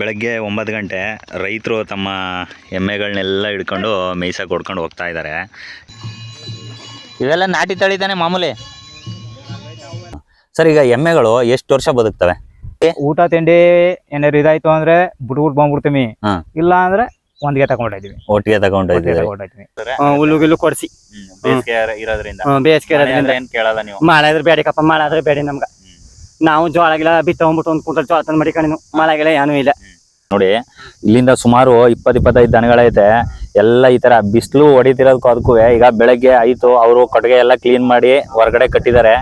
ಬೆಳಗ್ಗೆ ಒಂಬತ್ತು ಗಂಟೆ ರೈತರು ತಮ್ಮ ಎಮ್ಮೆಗಳನ್ನೆಲ್ಲ ಹಿಡ್ಕೊಂಡು ಮೇಯ್ಸಕ್ಕೆ ಹೊಡ್ಕೊಂಡು ಹೋಗ್ತಾ ಇದ್ದಾರೆ. ಇವೆಲ್ಲ ನಾಟಿ ತಳಿ ತಾನೆ ಮಾಮೂಲಿ? ಸರ್ ಈಗ ಎಮ್ಮೆಗಳು ಎಷ್ಟು ವರ್ಷ ಬದುಕ್ತವೆ? ಊಟ ತಿಂಡಿ ಏನಾರು ಇದಾಯ್ತು ಅಂದ್ರೆ ಬಿಟ್ಬಿಟ್ಟು ಬಂದ್ಬಿಡ್ತೀವಿ. ಇಲ್ಲ ಅಂದ್ರೆ ಒಂದ್ಗೆ ತಗೊಂಡಿದೀವಿ ಒಟ್ಟಿಗೆ ಕೊಡಿಸಿ. ಹುಲ್ಲು ಗಿಲ್ಲು ಕೊಡ್ಸಿ ಇರೋದ್ರಿಂದ. ಬೇಸಿಗೆ ಇರೋದ್ರಿಂದ. ಏನ್ ಕೇಳಲ್ಲ ನೀವು? ಮಳೆ ಆದ್ರೆ ಬೇಡಿಕಪ್ಪ ಮಳೆ ಆದ್ರೆ ಬೇಡಿ ನಮ್ಗ. ನಾವು ಜೋಳ ಗಿಲ ಬಿತ್ತೊಂಬಿಟ್ಟು ಒಂದು ಕುಂಟಲ್ ಜೋಳ ತಂದು ಮಡಿಕೊಂಡು ಮಳೆ ಏನು ಏನೂ ಇಲ್ಲ. ನೋಡಿ ಇಲ್ಲಿಂದ ಸುಮಾರು ಇಪ್ಪತ್ ಇಪ್ಪತ್ತೈದು ದನಗಳೈತೆ ಎಲ್ಲ ಈ ತರ ಬಿಸಿಲು ಹೊಡಿತಿರೋದಕ್ಕೂ ಅದಕ್ಕೂ ಈಗ ಬೆಳಗ್ಗೆ ಆಯ್ತು. ಅವರು ಕೊಟ್ಟಿಗೆ ಎಲ್ಲ ಕ್ಲೀನ್ ಮಾಡಿ ಹೊರಗಡೆ ಕಟ್ಟಿದ್ದಾರೆ.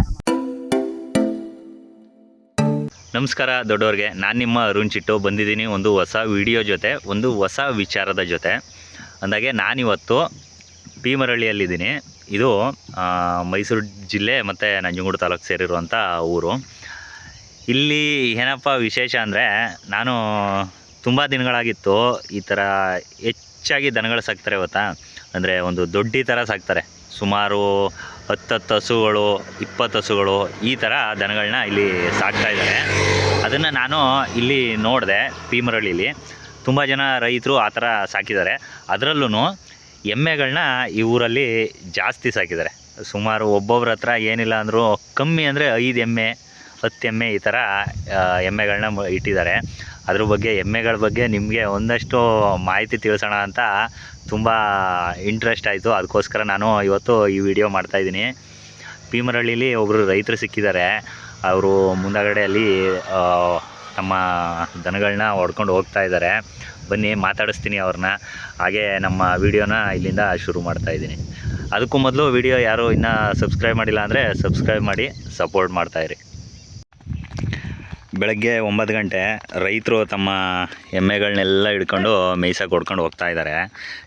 ನಮಸ್ಕಾರ ದೊಡ್ಡವ್ರಿಗೆ. ನಾನು ನಿಮ್ಮ ಅರುಣ್ ಚಿಟ್ಟು. ಬಂದಿದ್ದೀನಿ ಒಂದು ಹೊಸ ವಿಡಿಯೋ ಜೊತೆ ಒಂದು ಹೊಸ ವಿಚಾರದ ಜೊತೆ. ಅಂದಾಗೆ ನಾನಿವತ್ತು ಭೀಮರಳ್ಳಿಯಲ್ಲಿದ್ದೀನಿ. ಇದು ಆ, ಮೈಸೂರು ಜಿಲ್ಲೆ ಮತ್ತು ನಂಜನಗೂಡು ತಾಲೂಕು ಸೇರಿರುವಂಥ ಊರು. ಇಲ್ಲಿ ಏನಪ್ಪ ವಿಶೇಷ ಅಂದರೆ ನಾನು ತುಂಬ ದಿನಗಳಾಗಿತ್ತು ಈ ಥರ ಹೆಚ್ಚಾಗಿ ದನಗಳು ಸಾಕ್ತಾರೆ ಗೊತ್ತಾ? ಅಂದರೆ ಒಂದು ದೊಡ್ಡಿ ಥರ ಸಾಕ್ತಾರೆ. ಸುಮಾರು ಹತ್ತತ್ತು ಹಸುಗಳು, ಇಪ್ಪತ್ತು ಹಸುಗಳು ಈ ಥರ ದನಗಳನ್ನ ಇಲ್ಲಿ ಸಾಕ್ತಾ ಇದ್ದಾರೆ. ಅದನ್ನು ನಾನು ಇಲ್ಲಿ ನೋಡಿದೆ ಪೀಮರಳ್ಳಿಲಿ ತುಂಬ ಜನ ರೈತರು ಆ ಥರ ಸಾಕಿದ್ದಾರೆ. ಅದರಲ್ಲೂ ಎಮ್ಮೆಗಳನ್ನ ಈ ಊರಲ್ಲಿ ಜಾಸ್ತಿ ಸಾಕಿದ್ದಾರೆ. ಸುಮಾರು ಒಬ್ಬೊಬ್ರ ಹತ್ರ ಏನಿಲ್ಲ ಅಂದರೂ ಕಮ್ಮಿ ಅಂದರೆ ಐದು ಎಮ್ಮೆ ಹತ್ತು ಎಮ್ಮೆ ಈ ಥರ ಎಮ್ಮೆಗಳನ್ನ ಇಟ್ಟಿದ್ದಾರೆ. ಅದ್ರ ಬಗ್ಗೆ, ಎಮ್ಮೆಗಳ ಬಗ್ಗೆ ನಿಮಗೆ ಒಂದಷ್ಟು ಮಾಹಿತಿ ತಿಳಿಸೋಣ ಅಂತ ತುಂಬ ಇಂಟ್ರೆಸ್ಟ್ ಆಯಿತು. ಅದಕ್ಕೋಸ್ಕರ ನಾನು ಇವತ್ತು ಈ ವಿಡಿಯೋ ಮಾಡ್ತಾಯಿದ್ದೀನಿ ಭೀಮರಳ್ಳಿಲಿ ಒಬ್ಬರು ರೈತರು ಸಿಕ್ಕಿದ್ದಾರೆ. ಅವರು ಮುಂದಗಡೆಯಲ್ಲಿ ತಮ್ಮ ದನಗಳನ್ನ ಹೊಡ್ಕೊಂಡು ಹೋಗ್ತಾ ಇದ್ದಾರೆ. ಬನ್ನಿ, ಮಾತಾಡಿಸ್ತೀನಿ ಅವ್ರನ್ನ. ಹಾಗೆ ನಮ್ಮ ವಿಡಿಯೋನ ಇಲ್ಲಿಂದ ಶುರು ಮಾಡ್ತಾ ಇದ್ದೀನಿ. ಅದಕ್ಕೂ ಮೊದಲು ವಿಡಿಯೋ ಯಾರು ಇನ್ನೂ ಸಬ್ಸ್ಕ್ರೈಬ್ ಮಾಡಿಲ್ಲ ಅಂದರೆ ಸಬ್ಸ್ಕ್ರೈಬ್ ಮಾಡಿ ಸಪೋರ್ಟ್ ಮಾಡ್ತಾಯಿರಿ ಬೆಳಗ್ಗೆ ಒಂಬತ್ತು ಗಂಟೆ ರೈತರು ತಮ್ಮ ಎಮ್ಮೆಗಳನ್ನೆಲ್ಲ ಹಿಡ್ಕೊಂಡು ಮೇಯ್ಸಕ್ಕೆ ಹೊಡ್ಕೊಂಡು ಹೋಗ್ತಾ ಇದ್ದಾರೆ.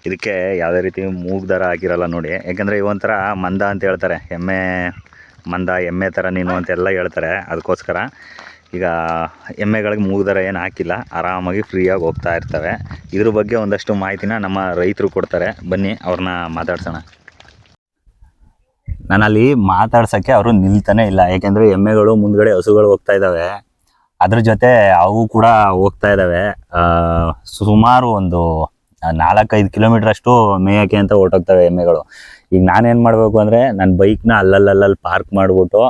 ಇದಕ್ಕೆ ಯಾವುದೇ ರೀತಿ ಮೂಗ್ ದರ ಹಾಕಿರಲ್ಲ ನೋಡಿ. ಯಾಕೆಂದರೆ ಇವೊಂಥರ ಮಂದ ಅಂತ ಹೇಳ್ತಾರೆ. ಎಮ್ಮೆ ಮಂದ, ಎಮ್ಮೆ ಥರ ನೀನು ಅಂತೆಲ್ಲ ಹೇಳ್ತಾರೆ. ಅದಕ್ಕೋಸ್ಕರ ಈಗ ಎಮ್ಮೆಗಳಿಗೆ ಮೂಗ್ ದರ ಏನು ಹಾಕಿಲ್ಲ. ಆರಾಮಾಗಿ ಫ್ರೀಯಾಗಿ ಹೋಗ್ತಾ ಇರ್ತವೆ. ಇದ್ರ ಬಗ್ಗೆ ಒಂದಷ್ಟು ಮಾಹಿತಿನ ನಮ್ಮ ರೈತರು ಕೊಡ್ತಾರೆ. ಬನ್ನಿ, ಅವ್ರನ್ನ ಮಾತಾಡ್ಸೋಣ. ನಾನಲ್ಲಿ ಮಾತಾಡ್ಸೋಕ್ಕೆ ಅವರು ನಿಲ್ತಾನೆ ಇಲ್ಲ. ಯಾಕೆಂದರೆ ಎಮ್ಮೆಗಳು ಮುಂದ್ಗಡೆ ಹಸುಗಳು ಹೋಗ್ತಾ ಇದ್ದಾವೆ. ಅದ್ರ ಜೊತೆ ಅವು ಕೂಡ ಹೋಗ್ತಾ ಇದ್ದಾವೆ ಸುಮಾರು ಒಂದು ನಾಲ್ಕೈದು ಕಿಲೋಮೀಟರ್ ಅಷ್ಟು ಮೇಯಕ್ಕೆ ಅಂತ ಹೊರಟೋಗ್ತವೆ ಎಮ್ಮೆಗಳು. ಈಗ ನಾನೇನು ಮಾಡಬೇಕು ಅಂದರೆ ನನ್ನ ಬೈಕ್ನ ಅಲ್ಲಲ್ಲಲ್ಲಿ ಪಾರ್ಕ್ ಮಾಡಿಬಿಟ್ಟು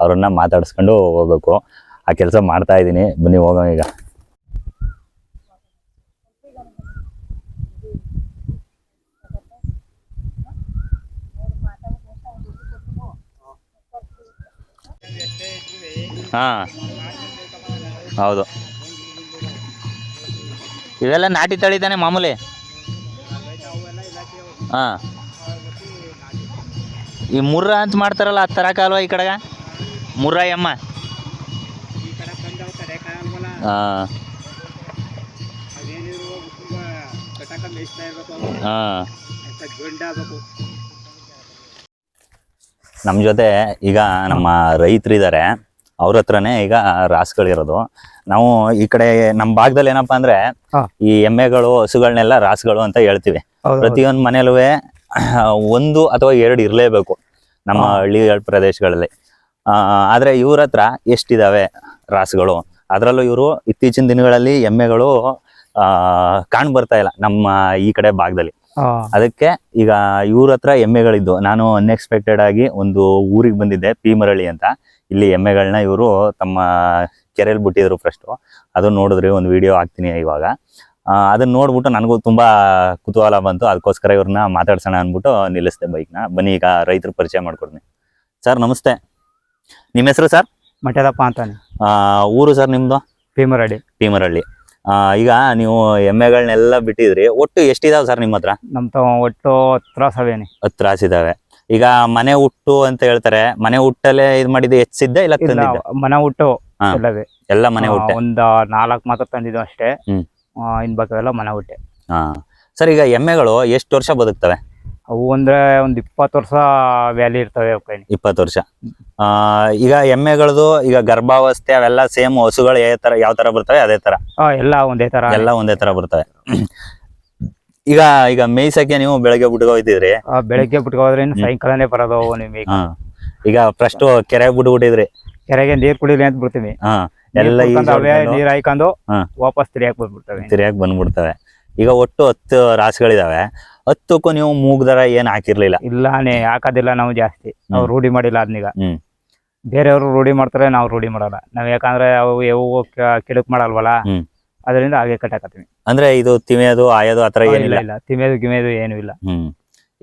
ಅವ್ರನ್ನ ಮಾತಾಡಿಸ್ಕೊಂಡು ಹೋಗ್ಬೇಕು. ಆ ಕೆಲಸ ಮಾಡ್ತಾ ಇದ್ದೀನಿ. ಬನ್ನಿ, ಹೋಗೋಣ ಈಗ. ಹಾಂ. ಹೌದು. ಇವೆಲ್ಲ ನಾಟಿ ತಳಿ ತಾನೆ ಮಾಮೂಲಿ? ಹಾಂ. ಈ ಮುರ್ರ ಅಂತ ಮಾಡ್ತಾರಲ್ಲ, ಆ ತರಕ ಅಲ್ವಾ ಈ ಕಡೆಗ? ಮುರ್ರ ಎಮ್ಮ? ಹಾಂ. ಹಾಂ. ನಮ್ಮ ಜೊತೆ ಈಗ ನಮ್ಮ ರೈತರಿದ್ದಾರೆ ಅವ್ರ ಹತ್ರನೇ ಈಗ ರಾಸ್ಗಳಿರೋದು ನಾವು ಈ ಕಡೆ ನಮ್ ಭಾಗದಲ್ಲಿ ಏನಪ್ಪಾ ಅಂದ್ರೆ ಈ ಎಮ್ಮೆಗಳು ಹಸುಗಳನ್ನೆಲ್ಲ ರಾಸುಗಳು ಅಂತ ಹೇಳ್ತೀವಿ. ಪ್ರತಿಯೊಂದು ಮನೇಲೂ ಒಂದು ಅಥವಾ ಎರಡು ಇರಲೇಬೇಕು ನಮ್ಮ. ಹಳ್ಳಿಗಳ ಪ್ರದೇಶಗಳಲ್ಲಿ. ಆದ್ರೆ ಇವ್ರ ಹತ್ರ ಎಷ್ಟಿದಾವೆ ರಾಸ್ಗಳು? ಅದರಲ್ಲೂ ಇವರು ಇತ್ತೀಚಿನ ದಿನಗಳಲ್ಲಿ ಎಮ್ಮೆಗಳು ಆ ಕಾಣ್ ಬರ್ತಾ ಇಲ್ಲ ನಮ್ಮ ಈ ಕಡೆ ಭಾಗದಲ್ಲಿ. ಅದಕ್ಕೆ ಈಗ ಇವ್ರ ಹತ್ರ ಎಮ್ಮೆಗಳಿದ್ದು. ನಾನು ಅನ್ಎಕ್ಸ್ಪೆಕ್ಟೆಡ್ ಆಗಿ ಒಂದು ಊರಿಗೆ ಬಂದಿದ್ದೆ ಪೀಮರಳಿ ಅಂತ. ಇಲ್ಲಿ ಎಮ್ಮೆಗಳನ್ನ ಇವರು ತಮ್ಮ ಕೆರೆಯಲ್ಲಿ ಬಿಟ್ಟಿದ್ರು ಫಸ್ಟು ಅದನ್ನ ನೋಡಿದ್ರಿ ಒಂದು ವಿಡಿಯೋ ಹಾಕ್ತೀನಿ ಇವಾಗ. ಅದನ್ನ ನೋಡ್ಬಿಟ್ಟು ನನಗೂ ತುಂಬಾ ಕುತೂಹಲ ಬಂತು. ಅದಕ್ಕೋಸ್ಕರ ಇವ್ರನ್ನ ಮಾತಾಡ್ಸೋಣ ಅಂದ್ಬಿಟ್ಟು ನಿಲ್ಲಿಸ್ದೆ ಬೈಕ್ನ ಬನ್ನಿ ಈಗ ರೈತರು ಪರಿಚಯ ಮಾಡ್ಕೊಡ್ತೀನಿ. ಸರ್ ನಮಸ್ತೆ. ನಿಮ್ಮ ಹೆಸರು ಸರ್? ಮಠದಪ್ಪ ಅಂತಾನೆ. ಆ, ಊರು ಸರ್ ನಿಮ್ದು? ಪೀಮರಳ್ಳಿ ಭೀಮರಳ್ಳಿ ಆ, ಈಗ ನೀವು ಎಮ್ಮೆಗಳನ್ನೆಲ್ಲ ಬಿಟ್ಟಿದ್ರಿ ಒಟ್ಟು ಎಷ್ಟಿದಾವೆ ಸರ್ ನಿಮ್ಮ ಹತ್ರ ನಮ್ ತ ಒಟ್ಟು ಹತ್ರ ಸವೇನಿ ಹತ್ತು ರಾಸಿದಾವೆ ಈಗ ಮನೆ ಹುಟ್ಟು ಅಂತ ಹೇಳ್ತಾರೆ ಮನೆ ಹುಟ್ಟಲ್ಲೇ ಇದು ಮಾಡಿದ್ದು ಹೆಚ್ಚಿದ್ದೆ ಇಲ್ಲ ತಂದಿದ್ದೆ? ಮನೆ ಹುಟ್ಟು. ಎಲ್ಲವೇ. ಎಲ್ಲ ಮನೆ ಹುಟ್ಟೆ? ಒಂದ್ ನಾಲ್ಕು ಮಾತ್ರ ತಂದಿದ್ದು ಅಷ್ಟೇ. ಹ್ಮ್. ಇನ್ ಬಾಕಿವೆಲ್ಲ ಮನೆ ಹುಟ್ಟೆ. ಹಾ. ಸರ್ ಈಗ ಎಮ್ಮೆಗಳು ಎಷ್ಟು ವರ್ಷ ಬದುಕ್ತವೆ? ಅವು ಅಂದ್ರೆ ಒಂದ್ ಇಪ್ಪತ್ತು ವರ್ಷ ವ್ಯಾಲಿ ಇರ್ತವೆ ಅವಕ್ಕೆ ಇಪ್ಪತ್ತು ವರ್ಷ. ಆ ಈಗ ಎಮ್ಮೆಗಳದು ಈಗ ಗರ್ಭಾವಸ್ಥೆ ಅವೆಲ್ಲ ಸೇಮ್ ಹಸುಗಳು ಯಾವ ತರ ಯಾವ ತರ ಬರ್ತವೆ? ಅದೇ ತರ. ಎಲ್ಲ ಒಂದೇ ತರ. ಎಲ್ಲ ಒಂದೇ ತರ ಬರ್ತವೆ. ಈಗ ಈಗ ಮೇಯ್ಸಕ್ಕೆ ನೀವು ಬೆಳಗ್ಗೆ ಬಿಟ್ಕೊ ಹೋಯ್ತಿದ್ರಿ ಆ, ಬೆಳಗ್ಗೆ ಬಿಟ್ಕೋದ್ರೆ ಇನ್ನು ಸಾಯಂಕಾಲನೇ ಬರೋದು ಅವು ನಿಮಗೆ. ಹಾ. ಈಗ ಫಸ್ಟ್ ಕೆರೆ ಬಿಟ್ಬಿಟ್ಟಿದ್ರಿ ಕೆರೆಗೆ ನೀರ್ ಕುಡಿಲಿ ಅಂತ ಬಿಡ್ತೀವಿ ಹಾ. ಎಲ್ಲ ನೀರ್ ಕುಡ್ಕೊಂಡು ಅವೇ ಈಜಾಡ್ಕೊಂಡು ನೀರ್ ಹಾಯ್ಕೊಂಡು ಹಾ. ವಾಪಸ್ ತಿರಿಯಾಕ್ ಬಂದ್ಬಿಡ್ತವೆ. ತಿರ್ಯಾಕ್ ಬಂದ್ಬಿಡ್ತವೆ. ಈಗ ಒಟ್ಟು ಹತ್ತು ರಾಸುಗಳಿದಾವೆ. ಹತ್ತಕ್ಕೂ ನೀವು ಮೂಗ್ದರ ಏನ್ ಹಾಕಿರ್ಲಿಲ್ಲ. ಇಲ್ಲಾನೇ ಹಾಕೋದಿಲ್ಲ ನಾವು ಜಾಸ್ತಿ. ನಾವು. ರೂಢಿ ಮಾಡಿಲ್ಲ ಅದನ್ನೀಗ ಹ್ಮ್. ಬೇರೆಯವರು ರೂಢಿ ಮಾಡ್ತಾರೆ ನಾವು ರೂಢಿ ಮಾಡಲ್ಲ. ನಾವ್ ಯಾಕಂದ್ರೆ ಅವು ಯಾವ ಕಿಡಕ್ ಮಾಡಲ್ವಲ್ಲ? ಹ್ಮ್. ಅದರಿಂದ ಹಾಗೆ ಕಟ್ಟಾಕತ್ತೀವಿ. ಅಂದ್ರೆ ಇದು ತಿವಿಯೋದು ಆಯೋದು ಆತರ ಏನಿಲ್ಲ? ಇಲ್ಲ ತಿಮೇದು ಗಿಮೇದು ಏನು ಇಲ್ಲ. ಹ್ಮ್.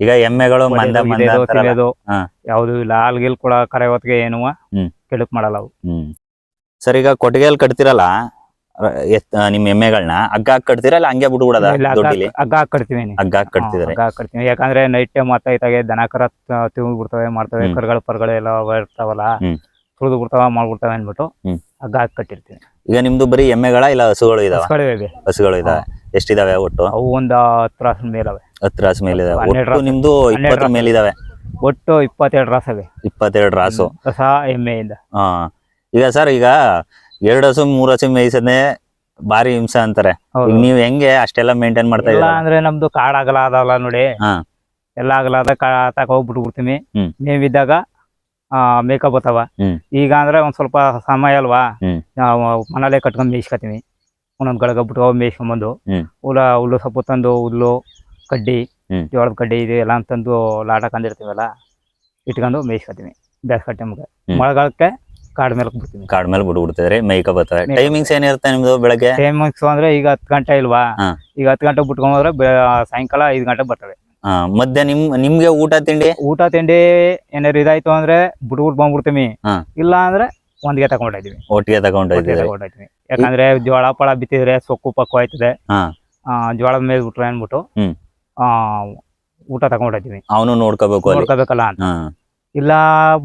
ಈಗ ಎಮ್ಮೆಗಳು ಮಂದ ಒಡೆದು, ಮಂದ ಗಿಡೆದು, ಅಂತಾರಲ್ಲ. ತಿಮೇದು ಹಾ. ಯಾವ್ದು ಇಲ್ಲ. ಆಲ್ಗಿಲ್ ಕೂಡ ಕರೆ ಹೊತ್ತಿಗೆ ಏನು ಹ್ಮ್. ಕಿಡಕ್ ಮಾಡಲ್ಲ ಅವು. ಹ್ಮ್. ಸರ್ ಈಗ ಕೊಟ್ಟಿಗೆಯಲ್ಲಿ ಕಟ್ತಿರಲ್ಲ? ಎತ್- ನಿಮ್ ಎಮ್ಮೆಗಳನ್ನ ಹಗ್ಗ ಹಾಕಿ ಕಟ್ತೀರಾ ಇಲ್ಲ ಹಂಗೆ ಬಿಟ್ಬಿಡದ ಇಲ್ಲ, ಹಗ್ಗ ದೊಡ್ಡಿಲಿ? ಹಾಕ್- ಹಗ್ಗ ಹಾಕ್ ಕಟ್ತೀವಿ ಹಗ್ಗ ಹಾಕಿ ಕಟ್ತಿದಾರೆ ಹಗ್ಗ ಯಾಕಂದ್ರೆ ನೈಟ್ ಟೈಮ್ ಇದಾಗೆ ದನ ಕರ ತಿಂದು ಬಿಡ್ತವೆ ಮಾಡ್ತವೆ ಹ್ಮ್. ಕರುಗಳು ಪರ್ಗಳು ಎಲ್ಲ ಇರ್ತಾವಲ್ಲ ಹ್ಮ್. ತುಳಿದು ಬಿಡ್ತಾವ ಮಾಡ್ಬಿಡ್ತಾವೆ ಅಂದ್ಬಿಟ್ಟು ಹ್ಮ್. ಹಗ್ಗ ಹಾಕಿ ಕಟ್ಟಿರ್ತೀವಿ ಈಗ ನಿಮ್ದು ಬರೀ ಎಮ್ಮೆಗಳ ಇಲ್ಲ ಹಸುಗಳು ಇದಾವೆ? ಇವೆ. ಹಸುಗಳು ಇದಾವೆ. ಎಷ್ಟಿದಾವೆ ಒಟ್ಟು? ಅವು ಒಂದ್ ಹತ್ತು ರಾಸ ಮೇಲವೆ ಹತ್ತು ರಾಸು ಮೇಲಿದಾವೆ. ಹನ್ನೆರಡು ಒಟ್ಟು ರಾಸು. ನಿಮ್ದು ಹನ್ನೆರಡು ಇಪ್ಪತ್ತರ ರಾಸು. ಮೇಲೆ ಇದಾವೆ ಒಟ್ಟು ಇಪ್ಪತ್ತೆರಡು ರಾಸ್ ಇಪ್ಪತ್ತೆರಡು ರಾಸು ಹೊಸ ಎಮ್ಮೆಯಿಂದ. ಹಾ. ಈಗ ಸರ್ ಈಗ ಎರಡು ಹಸು ಮೂರ್ ಹಸು ಮೇಯಿಸದೆ ಬಾರಿ ಹಿಂಸೆ ಅಂತಾರೆ. ಈಗ ನೀವ್ ಹೆಂಗೆ ಅಷ್ಟೆಲ್ಲ ಮೇಂಟೈನ್ ಮಾಡ್ತಾ ಇಲ್ಲ ಇದ್ದೀರಾ ಅಂದ್ರೆ ನಮ್ದು ಕಾಡ್ ಅಗಲ ಅದಲ್ಲ ನೋಡಿ ಹಾ. ಎಲ್ಲ ಅಗಲ ಅದ ತಕ ಹೋಗ್ಬಿಟ್ಟು ಹ್ಮ್. ಮೇವಿದ್ದಾಗ ಆ ಮೇಕ ಬತ್ತಾವ ಹ್ಮ್. ಈಗ ಅಂದ್ರೆ ಒಂದ್ ಸ್ವಲ್ಪ ಸಮಯ ಅಲ್ವಾ ಹ್ಮ್. ನಾವು ಮನೇಲೆ ಕಟ್ಕೊಂಡ್ ಮೇಯಿಸ್ಕೊತೀವಿ ಒಂದೊಂದ್ ಗಳಿಗೆ ಬಿಟ್ಟು ಮೇಯಿಸ್ಕೊಂಬಂದು ಹ್ಮ್. ಹುಲ್ಲ ಹುಲ್ಲು ಸೊಪ್ಪು ತಂದು ಹುಲ್ಲು ಕಡ್ಡಿ ಹ್ಮ್. ಜೋಳದ ಕಡ್ಡಿ ಇದು ಎಲ್ಲ ತಂದು ಲಾಟ ಕಂದಿರ್ತೀವಲ್ಲ ಇಟ್ಕೊಂಡು ಮೇಯಿಸ್ಕೊತೀವಿ ಬೇಸ್ಗೆ ಟೈಮ್ಗೆ ಹ್ಮ್. ಮಳೆಗಾಲಕ್ಕೆ ಕಾಡ್ ಮೇಲೆ ಬಿಡ್ತೀವಿ ಕಾಡ್ ಮೇಲೆ ಬಿಟ್ಬಿಡ್ತಿದ್ರಿ ಮೇಯ್ಕ ಬರ್ತವೆ ಟೈಮಿಂಗ್ಸ್ ಏನಿರುತ್ತೆ ನಿಮ್ದು ಬೆಳಗ್ಗೆ? ಟೈಮಿಂಗ್ಸ್ ಅಂದ್ರೆ ಈಗ ಹತ್ತು ಗಂಟೆ ಇಲ್ವಾ? ಹಾ. ಈಗ ಹತ್ತು ಗಂಟೆ ಬಿಟ್ಕೊಂಡ್ರೆ ಸಾಯಂಕಾಲ ಐದು ಗಂಟೆ ಬರ್ತವೆ ಆ, ಮಧ್ಯ ನಿಮ್ ನಿಮ್ಗೆ ಊಟ ತಿಂಡಿ? ಊಟ ತಿಂಡಿ ಏನಾರು ಇದಾಯ್ತು ಅಂದ್ರೆ ಬಿಟ್ಬಿಟ್ಟು ಬಂದ್ಬಿಡ್ತೀವಿ ಹಾ. ಇಲ್ಲ ಅಂದ್ರೆ ಒಂದ್ಗೆ ತಗೊಂಡೋಯ್ತೀವಿ ಒಟ್ಟಿಗೆ ತಗೊಂಡು ಒಟ್ಟಿಗೆ ಯಾಕಂದ್ರೆ ಜೋಳ ಪಳ ಬಿತ್ತಿದ್ರೆ ಸೊಕ್ಕು ಪಕ್ಕು ಆಯ್ತದೆ. ಹಾ. ಆ, ಜೋಳದ ಮೇಲೆ ಬಿಟ್ರೆ ಅಂದ್ಬಿಟ್ಟು ಹ್ಮ್. ಆ ಊಟ ತಗೊಂಡೋಯ್ತೀವಿ ಅವನು ನೋಡ್ಕೋಬೇಕು ಅಲ್ಲಿ. ನೋಡ್ಕೋಬೇಕಲ್ಲ ಅಂತ. ಹಾ. ಇಲ್ಲ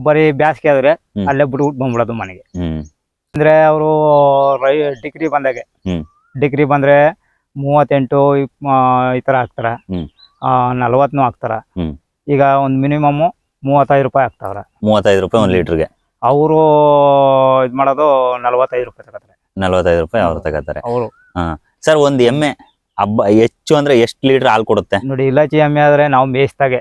ಬರೀ ಬ್ಯಾಸ್ಗೆ ಆದ್ರೆ. ಅಲ್ಲೇ ಬಿಟ್ಬಿಟ್ಟು ಬಂದ್ಬಿಡೋದು ಮನೆಗೆ. ಅಂದ್ರೆ ಅವರು ರೈ ಡಿಗ್ರಿ ಬಂದಾಗೆ. ಡಿಗ್ರಿ ಬಂದ್ರೆ ಮೂವತ್ತೆಂಟು ಈ ತರ ಹಾಕ್ತಾರ. ನಲ್ವತ್ನು ಹಾಕ್ತಾರ. ಈಗ ಒಂದ್ ಮಿನಿಮಮ್ ಮೂವತ್ತೈದು ರೂಪಾಯಿ ಹಾಕ್ತಾವ್ರ. ಮೂವತ್ತೈದು ರೂಪಾಯಿ ಒಂದ್ ಲೀಟರ್ಗೆ. ಅವರು ಇದ್ ಮಾಡೋದು ನಲ್ವತ್ತೈದು ರೂಪಾಯಿ ತಗೋತಾರೆ. ನಲ್ವತ್ತೈದು ರೂಪಾಯಿ ಅವ್ರು ತಗೋತಾರೆ. ಅವರು. ಸರ್ ಒಂದ್ ಎಮ್ಮೆ ಹಬ್ಬ ಹೆಚ್ಚು ಅಂದ್ರೆ ಎಷ್ಟು ಲೀಟರ್ ಹಾಲು ಕೊಡುತ್ತೆ? ನೋಡಿ ಇಲಾಚಿ ಎಮ್ಮೆ ಆದ್ರೆ ನಾವು ಮೇಯಿಸ್ದಾಗೆ.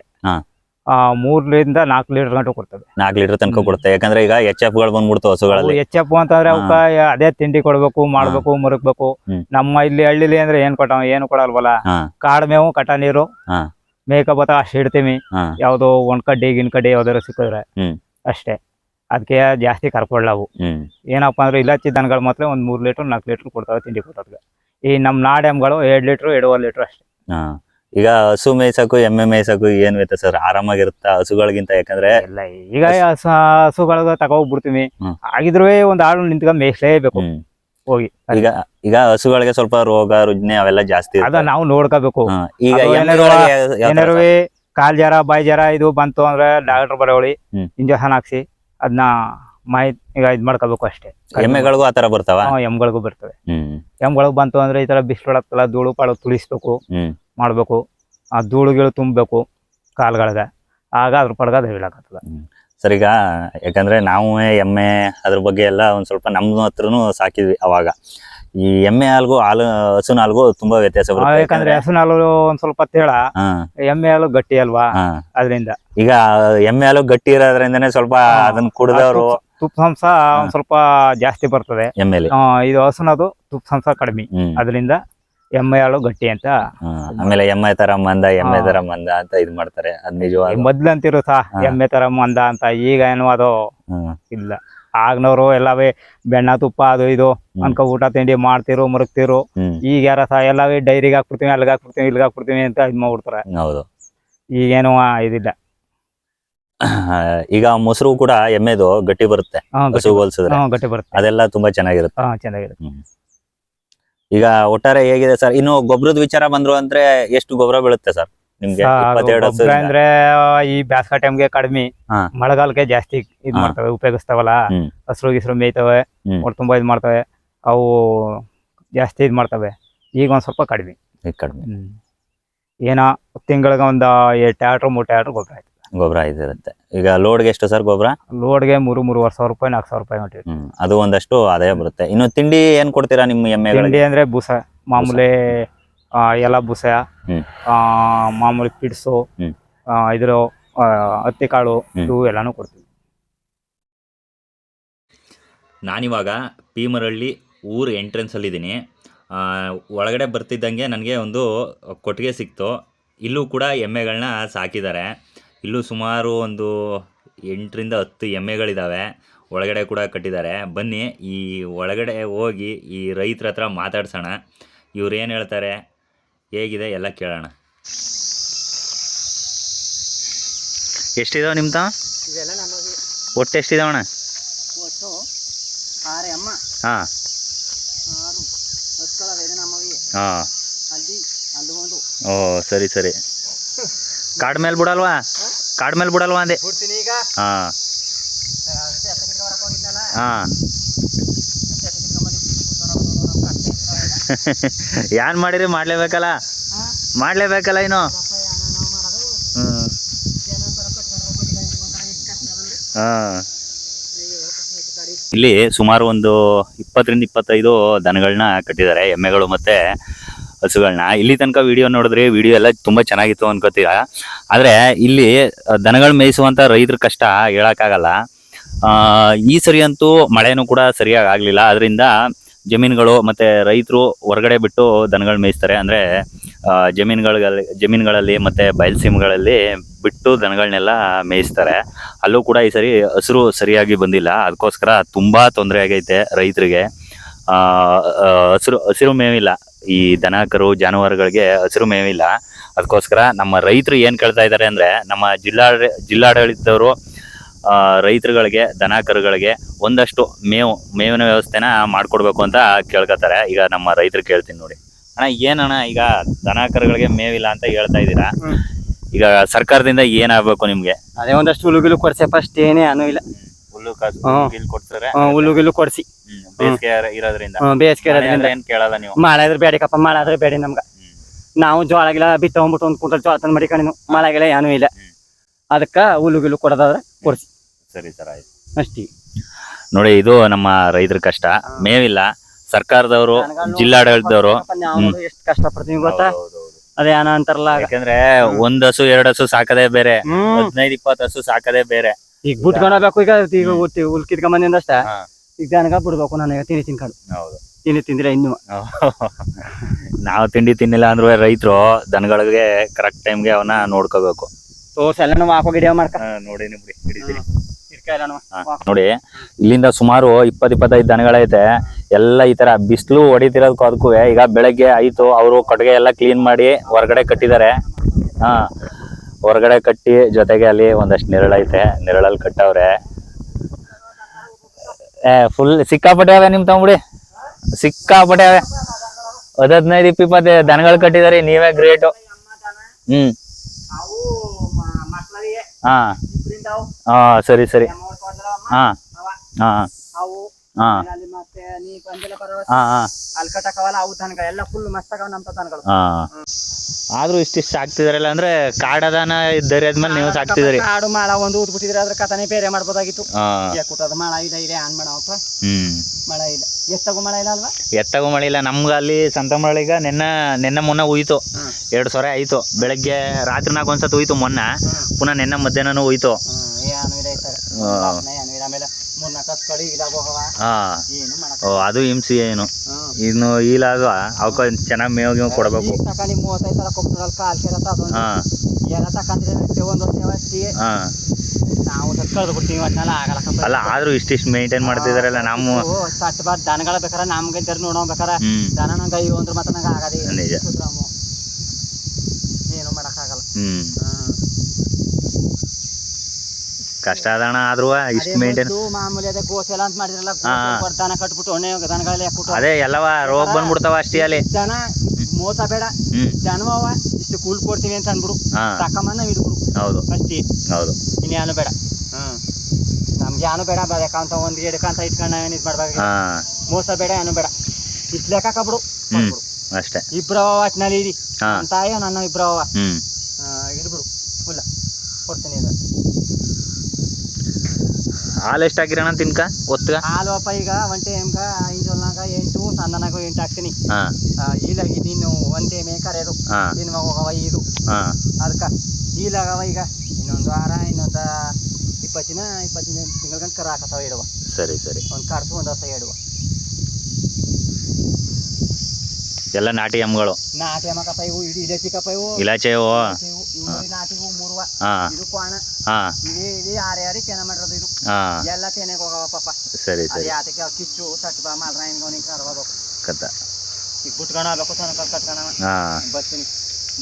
ಮೂರ್ಲಿಂದ ನಾಲ್ಕು ಲೀಟರ್ ಗಂಟೆ ಕೊಡ್ತವೆ ನಾಲ್ಕು ಲೀಟರ್ ತನಕ. ಕೊಡುತ್ತೆ. ಯಾಕಂದ್ರೆ ಈಗ ಎಚ್ ಎಫ್ಗಳು ಬಂದ್ಬಿಡ್ತು ಹಸುಗಳಲ್ಲಿ. ಎಚ್ ಎಫ್ ಅಂತಂದ್ರೆ ಅವಕ್ಕ ಅದೇ ತಿಂಡಿ ಕೊಡ್ಬೇಕು ಮಾಡ್ಬೇಕು ಮುರುಗ್ಬೇಕು. ನಮ್ಮ ಇಲ್ಲಿ ಹಳ್ಳಿಲಿ ಅಂದ್ರೆ ಏನ್ ಕೊಟ್ಟ ಏನು ಕೊಡಲ್ವಲ್ಲ? ಕಾಡ್ ಮೇವು ಕಟ ನೀರು. ಮೇಕಪ್ ಅಥವಾ ಅಷ್ಟು ಇಡ್ತೀವಿ. ಯಾವ್ದೋ ಒಂದ್ ಕಡ್ಡಿ ಗಿನ್ ಕಡ್ಡಿ ಯಾವ್ದಾರು ಸಿಕ್ಕಿದ್ರೆ ಅಷ್ಟೇ. ಅದಕ್ಕೆ ಜಾಸ್ತಿ ಕರ್ಕೊಳ್ಳಾವು ಏನಪ್ಪಾ ಅಂದ್ರೆ ಇಲಾಚಿ ದನಗಳು ಮಾತ್ರ ಒಂದ್ ಮೂರ್ ಲೀಟರ್ ನಾಲ್ಕು ಲೀಟರ್ ಕೊಡ್ತಾವೆ ತಿಂಡಿ ಕೊಡೋದ್ಗೆ ಈ ನಮ್ ನಾಡೆಮ್ಗಳು ಎರಡ್ ಲೀಟರ್ ಎರಡೂವರೆ ಲೀಟರ್ ಅಷ್ಟೇ. ಈಗ ಹಸು ಮೇಯ್ಸಕ್ಕೂ ಎಮ್ಮೆ ಮೇಯ್ಸಕ್ಕೂ ಏನ್ ವ್ಯತ್ಯಾಸ? ಸರ್ ಆರಾಮಾಗಿರುತ್ತ ಹಸುಗಳಿಗಿಂತ? ಯಾಕಂದ್ರೆ ಎಲ್ಲ ಈಗ ಹಸುಗಳ ತಗೋಗ್ಬಿಡ್ತೀನಿ ಆಗಿದ್ರು ಒಂದ್ ಆಳು ನಿಂತ್ಕೊಂಡ್ ಮೇಯಿಸ್ಲೇಬೇಕು. ಹೋಗಿ. ಈಗ ಈಗ ಹಸುಗಳಿಗೆ ಸ್ವಲ್ಪ ರೋಗ ರುಜ್ನೆ ಅವೆಲ್ಲ ಜಾಸ್ತಿ ಅದ. ನಾವು ನೋಡ್ಕೋಬೇಕು. ಈಗ ಏನಾರು ಕಾಲ್ ಜರ ಬಾಯಿ ಜರ ಇದು ಬಂತು ಅಂದ್ರೆ ಡಾಕ್ಟರ್ ಬರೋಳಿ. ಇಂಜೆಕ್ಷನ್ ಹಾಕ್ಸಿ ಅದನ್ನ ಮಾಹಿತಿ ಈಗ ಇದ್ ಮಾಡ್ಕೋಬೇಕು ಅಷ್ಟೇ. ಎಮ್ಮೆಗಳಿಗೂ ಆತರ ಬರ್ತಾವ? ಎಮ್ಗಳಿಗೂ ಬರ್ತವೆ. ಎಮ್ಗಳಿಗೆ ಬಂತು ಅಂದ್ರೆ ಈ ತರ ಬಿಸಿಲು ಧೂಳು ಪಾಳು ತುಳಿಸ್ಬೇಕು. ಮಾಡ್ಬೇಕು. ಆ ಧೂಳು ಗೀಳು ತುಂಬಬೇಕು ಕಾಲ್ಗಳಿಗೆ. ಆಗ ಅದ್ರ ಪಡ್ಗ ಅದು ಹೇಳಕತ್ತದ ಸರ್ ಈಗ ಯಾಕಂದ್ರೆ ನಾವು ಎಮ್ಮೆ ಅದ್ರ ಬಗ್ಗೆ ಎಲ್ಲ ಒಂದು ಸ್ವಲ್ಪ ನಮ್ಮ ಹತ್ರನು ಸಾಕಿದ್ವಿ ಅವಾಗ. ಈ ಎಮ್ಮೆ ಹಾಲ್ಗೂ ಹಾಲು ಹಸುನ ಹಾಲ್ಗೂ ತುಂಬಾ ವ್ಯತ್ಯಾಸ ಬರುತ್ತೆ. ಯಾಕಂದ್ರೆ ಹಸುನ ಹಾಲು ಒಂದ್ ಸ್ವಲ್ಪ ತೇಳ ಎಮ್ಮೆ ಹಾಲು ಗಟ್ಟಿ ಅಲ್ವಾ? ಅದರಿಂದ. ಈಗ ಎಮ್ಮೆ ಹಾಲು ಗಟ್ಟಿ ಇರೋದ್ರಿಂದನೇ ಸ್ವಲ್ಪ ಅದನ್ನ ಕುಡಿದವರು ತುಪ್ಪ ಸಂಸ ಒಂದ್ ಸ್ವಲ್ಪ ಜಾಸ್ತಿ ಬರ್ತದೆ. ಎಮ್ಮೆಲಿ. ಇದು ಹಸುನದು ತುಪ್ಪ ಸಂಸ ಕಡಿಮೆ. ಅದರಿಂದ ಎಮ್ಮೆ ಹಾಲು ಗಟ್ಟಿ ಅಂತ. ಹಾ. ಆಮೇಲೆ ಎಮ್ಮೆ ತರ ಮಂದ ಎಮ್ಮೆ ತರ ಮಂದ ಅಂತ ಇದ್ ಮಾಡ್ತಾರೆ. ಅದ್ ನಿಜವಾದ ಮೊದ್ಲಂತಿರು ಸಹ. ಎಮ್ಮೆ ತರ ಮಂದ ಅಂತ ಈಗ ಏನು ಅದು ಹ್ಮ್ ಇಲ್ಲ. ಆಗ್ನವ್ರು ಎಲ್ಲವೇ ಬೆಣ್ಣ ತುಪ್ಪ ಅದು ಇದು ಅನ್ಕ ಊಟ ತಿಂಡಿ ಮಾಡ್ತಿರು ಮುರುಕ್ತಿರು ಹ್ಮ್. ಈಗ ಯಾರ ಸಹ ಎಲ್ಲವೇ ಡೈರಿಗೆ ಹಾಕ್ಬಿಡ್ತೀವಿ ಅಲ್ಲಿಗೆ ಹಾಕ್ಬಿಡ್ತೀವಿ ಇಲ್ಲಿಗೆ ಹಾಕ್ಬಿಡ್ತೀವಿ ಅಂತ ಇದ್ ಮಾಡ್ಬಿಡ್ತಾರೆ. ಹೌದು. ಈಗೇನು ಆ, ಇದಿಲ್ಲ. ಈಗ ಮೊಸರು ಕೂಡ ಎಮ್ಮೆದು ಗಟ್ಟಿ ಬರುತ್ತೆ. ಹಾ, ಗಟ್ಟಿ ಹಸು ಹೋಲ್ಸಿದ್ರೆ. ಹಾ, ಗಟ್ಟಿ ಬರುತ್ತೆ. ಅದೆಲ್ಲ ತುಂಬಾ ಚೆನ್ನಾಗಿರುತ್ತೆ. ಹಾ ಚೆನ್ನಾಗಿರುತ್ತೆ. ಈಗ ಒಟ್ಟಾರೆ ಹೇಗಿದೆ ಸರ್? ಇನ್ನು ಗೊಬ್ಬರದ ವಿಚಾರ ಬಂದ್ರು ಅಂದ್ರೆ ಎಷ್ಟು ಗೊಬ್ಬರ ಬೀಳುತ್ತೆ ಸರ್ ನಿಮ್ಗೆ ಅಂದ್ರೆ ಈ ಬ್ಯಾಸ್ಕ ಟೈಮ್ಗೆ ಕಡಿಮೆ. ಮಳೆಗಾಲಕ್ಕೆ ಜಾಸ್ತಿ ಇದ್. ಮಾಡ್ತವೆ ಉಪಯೋಗಿಸ್ತಾವಲ್ಲ. ಹಸ್ರು ಗಿಸ್ರು ಮೇಯ್ತವೆ. ಒಟ್ಟು ತುಂಬಾ ಇದ್ ಮಾಡ್ತವೆ. ಅವು ಜಾಸ್ತಿ ಇದ್ ಮಾಡ್ತವೆ. ಈಗ ಒಂದ್ ಸ್ವಲ್ಪ ಕಡಿಮೆ. ಕಡಿಮೆ. ಏನೋ ತಿಂಗಳಿಗೆ ಒಂದ್ ಎರಡು ಟ್ಯಾಟ್ರು ಮೂರು ಟ್ಯಾಟ್ರು ಗೊಬ್ಬರ ಆಯ್ತು. ಗೊಬ್ಬರ ಇದಿರುತ್ತೆ. ಈಗ ಲೋಡ್ಗೆ ಎಷ್ಟು ಸರ್ ಗೊಬ್ಬರ? ಲೋಡ್ಗೆ ಮೂರು ಮೂರುವರೆ ಸಾವಿರ ರೂಪಾಯಿ ನಾಲ್ಕು ಸಾವಿರ ರೂಪಾಯಿ ಹೊಂಟಿವಿ ಹ್ಮ್ ಅದು ಒಂದಷ್ಟು ಆದಾಯ ಬರುತ್ತೆ. ಇನ್ನು ತಿಂಡಿ ಏನ್ ಕೊಡ್ತೀರಾ ನಿಮ್ಮ ಎಮ್ಮೆ ತಿಂಡಿ ಅಂದ್ರೆ ಬೂಸ ಮಾಮೂಲಿ ಆ, ಎಲ ಬೂಸ ಹ್ಮ್. ಆ, ಮಾಮೂಲಿ ಪಿಡ್ಸು ಹ್ಮ್. ಆ, ಇದ್ರ ಆ, ಹತ್ತಿ ಕಾಳು ಹ್ಮ್. ಇವು ಎಲ್ಲಾನು ಕೊಡ್ತೀವಿ. ನಾನಿವಾಗ ಪೀಮರಳ್ಳಿ ಊರು ಎಂಟ್ರೆನ್ಸಲ್ಲಿದ್ದೀನಿ ಒಳಗಡೆ ಬರ್ತಿದ್ದಂಗೆ ನನಗೆ ಒಂದು ಕೊಟ್ಟಿಗೆ ಸಿಕ್ತು. ಇಲ್ಲೂ ಕೂಡ ಎಮ್ಮೆಗಳನ್ನ ಸಾಕಿದ್ದಾರೆ. ಇಲ್ಲೂ ಸುಮಾರು ಒಂದು ಎಂಟರಿಂದ ಹತ್ತು ಎಮ್ಮೆಗಳಿದ್ದಾವೆ ಒಳಗಡೆ ಕೂಡ ಕಟ್ಟಿದ್ದಾರೆ. ಬನ್ನಿ ಈ ಒಳಗಡೆ ಹೋಗಿ ಈ ರೈತರ ಹತ್ರ ಮಾತಾಡ್ಸೋಣ. ಇವ್ರು ಏನು ಹೇಳ್ತಾರೆ? ಹೇಗಿದೆ? ಎಲ್ಲ ಕೇಳೋಣ. ಎಷ್ಟಿದಾವೆ ನಿಮ್ದು? ಇವೆಲ್ಲ ನಮಗೆ. ಒಟ್ಟು ಎಷ್ಟಿದಾವಣ್ಣ ಒಟ್ಟು ಆರು ಅಮ್ಮ. ಹಾಂ. ಆರು ನಮಗೆ. ಹಾಂ. ಅಲ್ಲಿ ಅಲ್ಲಿ ಒಂದು. ಓ ಸರಿ ಸರಿ. ಕಾಡ್ ಮೇಲೆ ಬಿಡಲ್ವಾ ಕಾಡ್ ಮೇಲೆ ಬಿಡಲ್ವಾ ಅಂದೆ. ಬಿಡ್ತೀನಿ ಈಗ. ಹಾಂ. ಹೊರಕ್ಕೆ ಹೋಗಿದ್ದಲ್ಲ. ಹಾಂ. ಏನ್ ಮಾಡಿರಿ? ಮಾಡ್ಲೇಬೇಕಲ್ಲ? ಮಾಡ್ಲೇಬೇಕಲ್ಲ ಇನ್ನು? ಹ್ಞೂ ಹಾಂ. ಇಲ್ಲಿ ಸುಮಾರು ಒಂದು ಇಪ್ಪತ್ತರಿಂದ ಇಪ್ಪತ್ತೈದು ದನಗಳನ್ನ ಕಟ್ಟಿದ್ದಾರೆ. ಎಮ್ಮೆಗಳು ಮತ್ತೆ ಹಸುಗಳನ್ನ ಇಲ್ಲಿ ತನಕ ವಿಡಿಯೋ ನೋಡಿದ್ರೆ ವಿಡಿಯೋ ಎಲ್ಲ ತುಂಬಾ ಚೆನ್ನಾಗಿತ್ತು ಅನ್ಕೋತೀರ? ಆದ್ರೆ ಇಲ್ಲಿ ದನಗಳು ಮೇಯಿಸುವಂತ ರೈತರ ಕಷ್ಟ ಹೇಳೋಕ್ಕಾಗಲ್ಲ. ಈ ಸರಿ ಅಂತೂ ಮಳೆನೂ ಕೂಡ ಸರಿಯಾಗಿ ಆಗಲಿಲ್ಲ. ಅದರಿಂದ ಜಮೀನುಗಳು ಮತ್ತೆ ರೈತರು ಹೊರಗಡೆ ಬಿಟ್ಟು ದನಗಳು ಮೇಯಿಸ್ತಾರೆ. ಅಂದ್ರೆ ಜಮೀನುಗಳಲ್ಲಿ ಜಮೀನುಗಳಲ್ಲಿ ಮತ್ತೆ ಬಯಲ್ಸೀಮೆಗಳಲ್ಲಿ ಬಿಟ್ಟು ದನಗಳನ್ನೆಲ್ಲ ಮೇಯಿಸ್ತಾರೆ. ಅಲ್ಲೂ ಕೂಡ ಈ ಸರಿ ಹಸಿರು ಸರಿಯಾಗಿ ಬಂದಿಲ್ಲ. ಅದಕ್ಕೋಸ್ಕರ ತುಂಬಾ ತೊಂದರೆ ಆಗೈತೆ ರೈತರಿಗೆ. ಹಸಿರು ಹಸಿರು ಮೇವಿಲ್ಲ. ಈ ದನ ಕರು ಜಾನುವಾರುಗಳಿಗೆ ಹಸಿರು ಮೇವಿಲ್ಲ. ಅದಕ್ಕೋಸ್ಕರ ನಮ್ಮ ರೈತರು ಏನ್ ಕೇಳ್ತಾ ಇದ್ದಾರೆ ಅಂದ್ರೆ ನಮ್ಮ ಜಿಲ್ಲಾ ಜಿಲ್ಲಾಡಳಿತದವರು ರೈತರುಗಳಿಗೆ ದನ ಕರುಗಳಿಗೆ ಒಂದಷ್ಟು ಮೇವು ಮೇವಿನ ವ್ಯವಸ್ಥೆನ ಮಾಡ್ಕೊಡ್ಬೇಕು ಅಂತ ಕೇಳ್ಕೊತಾರೆ ಈಗ ನಮ್ಮ ರೈತರು ಕೇಳ್ತೀನಿ ನೋಡಿ. ಅಣ್ಣ ಏನಣ್ಣ ಈಗ ದನ ಕರುಗಳಿಗೆ ಮೇವಿಲ್ಲ ಅಂತ ಹೇಳ್ತಾ ಇದ್ದೀರಾ? ಈಗ ಸರ್ಕಾರದಿಂದ ಏನಾಗಬೇಕು ನಿಮ್ಗೆ? ಅದೇ ಒಂದಷ್ಟು ಹುಲ್ಲುಗಿಲು ಕೊಡ್ಸೆ ಫಸ್ಟ್ ಏನೇ ಅನು ಇಲ್ಲ. ಹುಲ್ಲು ಕಾಸು ಹ್ಮ್. ಕೊಡ್ತಾರೆ. ಕೊಡ್ಸಿ. ಬೇಸಿಗೆ ಇರೋದ್ರಿಂದ. ಬೇಸಿಗೆ ಇರೋದ್ರಿಂದ. ಏನ್ ಕೇಳಲ್ಲ ನೀವು. ಮಳೆ ಆದ್ರೆ ಬೇಡಿಕಪ್ಪ ಮಾಡಾದ್ರೆ ಬೇಡಿ ನಮ್ಗ. ನಾವು ಜೋಳ ಗಿಲ ಬಿತ್ತೊಂಬಿಟ್ಟು ಒಂದು ಕುಂಟಲ್ ಜೋಳ ತಂದ್ ಮಡಿ ಕಣಿನು ಮಳೆ ಗಿಲ ಏನೂ ಇಲ್ಲ. ಅದಕ್ಕ ಹುಲ್ಲು ಗಿಲ್ಲು ಕೊಡೋದಾದ್ರೆ ಕೊಡ್ಸಿ. ಸರಿ ಸರ್ ಆಯ್ತು. ಅಷ್ಟೇ. ನೋಡಿ ಇದು ನಮ್ಮ ರೈತರ ಕಷ್ಟ. ಮೇವಿಲ್ಲ. ಸರ್ಕಾರದವರು ಜಿಲ್ಲಾಡಳಿತದವರು. ಎಷ್ಟು ಕಷ್ಟ ಪಡ್ತೀವಿ ಗೊತ್ತಾ ಅದೇ ಏನೋ ಅಂತಾರಲ್ಲ ಯಾಕಂದ್ರೆ ಒಂದ್ ಹಸು ಎರಡ್ ಹಸು ಸಾಕದೇ ಬೇರೆ. ಹದಿನೈದು ಇಪ್ಪತ್ತು ಹಸು ಸಾಕದೇ ಬೇರೆ. ಈಗ ಬಿಟ್ಕೊಳಬೇಕು ಈಗ ಈಗ ಉಲ್ಕಿದ್ಕ ಕಿತ್ಕೊಂಡ್ ಅಷ್ಟ. ಈಗ ನನಗ ಬಿಡ್ಬೇಕು ನನಗೆ ತಿಂಡಿ ತಿನ್ಕೊಂಡು. ಹೌದು. ತಿನ್ನಿ ತಿಂದ್ರೆ ಇನ್ನು. ನಾವು ತಿಂಡಿ ತಿನ್ನಿಲ್ಲ ಅಂದ್ರೆ ರೈತರು ದನಗಳಿಗೆ ಕರೆಕ್ಟ್ ಟೈಮ್ಗೆ ಅವನ್ನ ನೋಡ್ಕೋಬೇಕು. ತೋರ್ಸ ಎಲ್ಲ ನಾವು ಹಾಕೋ ಗಿಡ ಮಾಡ್ಕ ನೋಡಿ ನಿಮ್ಗೆ ಹಿಡಿತೀನಿ ನೋಡಿ ಇಲ್ಲಿಂದ ಸುಮಾರು ಇಪ್ಪತ್ ಇಪ್ಪತ್ತೈದು ದನಗಳೈತೆ. ಎಲ್ಲ ಈ ತರ ಬಿಸಿಲು ಹೊಡಿತಿರೋದಕ್ಕೂ ಅದಕ್ಕೂ ಈಗ ಬೆಳಗ್ಗೆ ಆಯ್ತು ಅವರು ಕೊಟ್ಟಿಗೆ ಎಲ್ಲ ಕ್ಲೀನ್ ಮಾಡಿ ಹೊರಗಡೆ ಕಟ್ಟಿದ್ದಾರೆ. ಹಾ. ಹೊರಗಡೆ ಕಟ್ಟಿ ಜೊತೆಗೆ ಅಲ್ಲಿ ಒಂದಷ್ಟು ನೆರಳೈತೆ ನೆರಳಲ್ಲಿ ಕಟ್ಟವ್ರೆ. ಏ ಫುಲ್ ಸಿಕ್ಕಾಪಟ್ಟೆ ಅವೆ ನಿಮ್ ತಗೊಂಬಿಡಿ ಸಿಕ್ಕಾಪಟ್ಟೆ ಅವೆ ಹದ್ ಹದಿನೈದು ಇಪ್ಪತ್ತು ದನಗಳು ಕಟ್ಟಿದಾರೆ ನೀವೇ ಗ್ರೇಟು ಹ್ಮ್. ಹಾ. ಹಾ ಸರಿ ಸರಿ. ಹಾ. ಹಾ. ಹಾ. ಹಾ ಹಾ. ನಮ್ಮ ಹಾ. ಆದ್ರೂ ಇಷ್ಟಿಷ್ಟು ಸಾಕ್ತಿದಾರಲ್ಲ ಅಂದ್ರೆ ಕಾಡದಾನ ದರ್ಯಾದ್ಮೇಲೆ ನೀವು ಸಾಕ್ತಿದ್ರಿ. ಕಾಡು ಮಾಳ ಒಂದು ಊದ್ ಬಿಟ್ಟಿದ್ರೆ ಅದ್ರ ಕಥನೆ ಬೇರೆ ಮಾಡ್ಬೋದಾಗಿತ್ತು. ಹಾ. ಮಾಳ ಇದೆ ಇದೆ ಆನ್ ಮಾಡವಪ್ಪ. ಹ್ಮ್. ಮಳೆ ಇಲ್ಲ. ಎತ್ತಗೂ ಮಳೆ ಇಲ್ಲ ಅಲ್ವಾ? ಎತ್ತಗೂ ಮಳೆ ಇಲ್ಲ. ನಮ್ಗೆ ಅಲ್ಲಿ ಸಂತ ಮಳಿಗ ನಿನ್ನ ನೆನ್ನ ಮೊನ್ನೆ ಉಯ್ತು. ಎರಡು ಸಾವಿರ ಆಯ್ತು. ಬೆಳಗ್ಗೆ ರಾತ್ರಿನಾಗ ಒಂದ್ಸತಿ ಉಯ್ತು ಮೊನ್ನೆ. ಪುನಃ ಇದೆ ಮಧ್ಯಾಹ್ನನೂ ಹೋಯ್ತು. ಕಡೆ ಇದಾಗ ಹೋಗವ ಹಾ. ಏನು ಮಾಡಕ ಓ ಅದು ಹಿಂಸೆ ಏನು? ಇನ್ನು ಈಲಾಗ ಅವಕ್ಕ ಚೆನ್ನಾಗಿ ಮೇವು ಗೇವು ಕೊಡಬೇಕು. ತಕೊಂಡಿ ಮೂವತ್ತೈದು ಸಲ ಕೊಬ್ಬರಲ್ಲಿ ಕಾಲು ಕೆರತ ಅದೊಂದು. ಹಾ. ಎಲ್ಲ ತಕಂದ್ರೆ ಒಂದು ವರ್ಷ ಅಷ್ಟೇ ಹಾ. ನಾವು ಕಳೆದು ಬಿಡ್ತೀವಿ ಒಟ್ನೆಲ್ಲ ಆಗಲ್ಲ ಅಲ್ಲ ಆದ್ರೂ ಇಷ್ಟಿಷ್ಟು ಮೇಂಟೈನ್ ಮಾಡ್ತಿದಾರಲ್ಲ ನಮ್ಮ ಸಟ್ ಬಾರ್ ದನಗಳ ಬೇಕಾರ ನಮ್ಗೆ ನೋಡೋ ಬೇಕಾರ ದನ ನಂಗೆ ಇವು ಅಂದ್ರೆ ಮತ್ತೆ ನಂಗೆ ಆಗದೆ. ನಿಜ. ಏನು ಮಾಡಕ್ಕಾಗಲ್ಲ. ಹ್ಮ್. ಕಷ್ಟ ಅದಣ್ಣ ಆದ್ರೂ ಇಷ್ಟು ಮೇಂಟೈನ್ ಮಾಮೂಲಿ ಅದೇ ಗೋಸೆಲ್ಲ ಅಂತ ಮಾಡಿದ್ರಲ್ಲ ಹಾ. ದನ ಕಟ್ಬಿಟ್ಟು ಒಣ್ಣೆ ದನಗಳೆಲ್ಲ ಹಾಕ್ಬಿಟ್ಟು. ಅದೇ ಎಲ್ಲವ ರೋಗ ಬಂದ್ಬಿಡ್ತಾವ ಅಷ್ಟೇ ಅಲ್ಲಿ. ದನ ಮೋಸ ಬೇಡ ಹ್ಮ್. ಜನವವ ಇಷ್ಟು ಕೂಲ್ ಕೊಡ್ತೀವಿ ಅಂತ ಅಂದ್ಬಿಡು. ಹಾ. ಹಿಡ್ಬಿಡು ಹೌದು. ಅಷ್ಟೇ. ಹೌದು. ಇನ್ಯಾನು ಬೇಡ. ಹ್ಮ್. ನಮ್ಗೆ ಯಾನು ಬೇಡ ಬೇಕಂತ ಒಂದ್ ಎಡಕಂತ ಇಟ್ಕೊಂಡು ನಾವೇನು ಇದು ಮಾಡ್ಬೇಕು ಹಾ. ಮೋಸ ಬೇಡ ಏನು ಬೇಡ. ಇಷ್ಟು ಲೆಕ್ಕ ಹಾಕಬಿಡು. ಹ್ಮ್. ಅಷ್ಟೇ. ಇಬ್ರವ ಒಟ್ಟಿನಲ್ಲಿ ಇರಿ. ಹಾ. ನನ್ನ ತಾಯಿಯೋ ನನ್ನ ಇಬ್ರವ ಹ್ಮ್. ಇಡ್ಬಿಡು. ಫುಲ್ಲ ಕೊಡ್ತೀನಿ ಇದು. ಹಾಲು ಎಷ್ಟು ಹಾಕಿರೋಣ ತಿನ್ಕ? ಒತ್ತಗ ಹಾಲು ಅಪ್ಪ ಈಗ ಒಂದ್ ಟೈಮ್ಗ ಇಂಜೋಲ್ನಾಗ ಎಂಟು ಸಣ್ಣನಾಗ ಎಂಟು ಹಾಕ್ತೀನಿ ಹಾ. ಈಗ ನೀನು ಒಂದ್ ಟೈಮೇ ಕರೆಯೋದು ಹಾ ಸಿನಿಮಾಗ ಹೋಗವ ಇದು ಹಾ. ಅದಕ್ಕೆ ಈಲಾಗವ ಈಗ ಇನ್ನೊಂದು ವಾರ ಇನ್ನೊಂದು ಇಪ್ಪತ್ತಿನ ಇಪ್ಪತ್ತಿನ ತಿಂಗಳ ಗಂಟೆ ಕರ ಹಾಕತ್ತವ ಇಡುವ. ಸರಿ ಸರಿ. ಒಂದು ಕರ್ಸು ಒಂದು ಹೊಸ ಇಡುವ. ಎಲ್ಲ ನಾಟಿ ಎಮ್ಗಳು. ನಾಟಿ ಅಮ್ಮಕಪ್ಪ ಇವು ಇಡೀ ಚಿಕಪ್ಪ ಇವು. ಇಲಾಚೆ ಇವು. ನಾಟಿ ಇವು ಮೂರುವ ಇದು ಕೋಣ ಇದೇ ಇದೇ ಆರೆ ಆರಿ ತೆನೆ ಮಾಡಿರೋದು ಇದು. ಎಲ್ಲ ತೆನೆಗೆ ಹೋಗವ ಪಾಪ ಸರಿ ಸರಿ. ಆತಕ್ಕೆ ಕಿಚ್ಚು ತಟ್ಟು ಬಾ ಮಾಡ್ರ ಹಿಂಗೆ ಕರ್ಬೇಕು ಕತ್ತ. ಈಗ ಬಿಟ್ಕೊಂಡು ಹೋಗ್ಬೇಕು ತನಕ ಕಟ್ಕೊಣ ಬರ್ತೀನಿ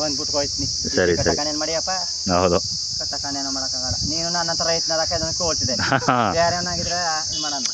ಬಂದು ಬಿಟ್ಕೊಯ್ತೀನಿ ಸರಿ, ಸರಿ. ಹೌದು ಮಾಡಿಯಪ್ಪ? ಹೌದು. ಕಟ್ಟಕಾನೇನೋ ಮಾಡಕ್ಕಾಗಲ್ಲ. ನೀನು ನನ್ನ ಹತ್ರ ರೈತನದಕ್ಕೆ ಅದನ್ನು ಕೊಡ್ತಿದ್ದೆ ಹಾಂ. ಬೇರೆ ಏನಾಗಿದ್ರೆ ಇದು ಮಾಡೋಣ?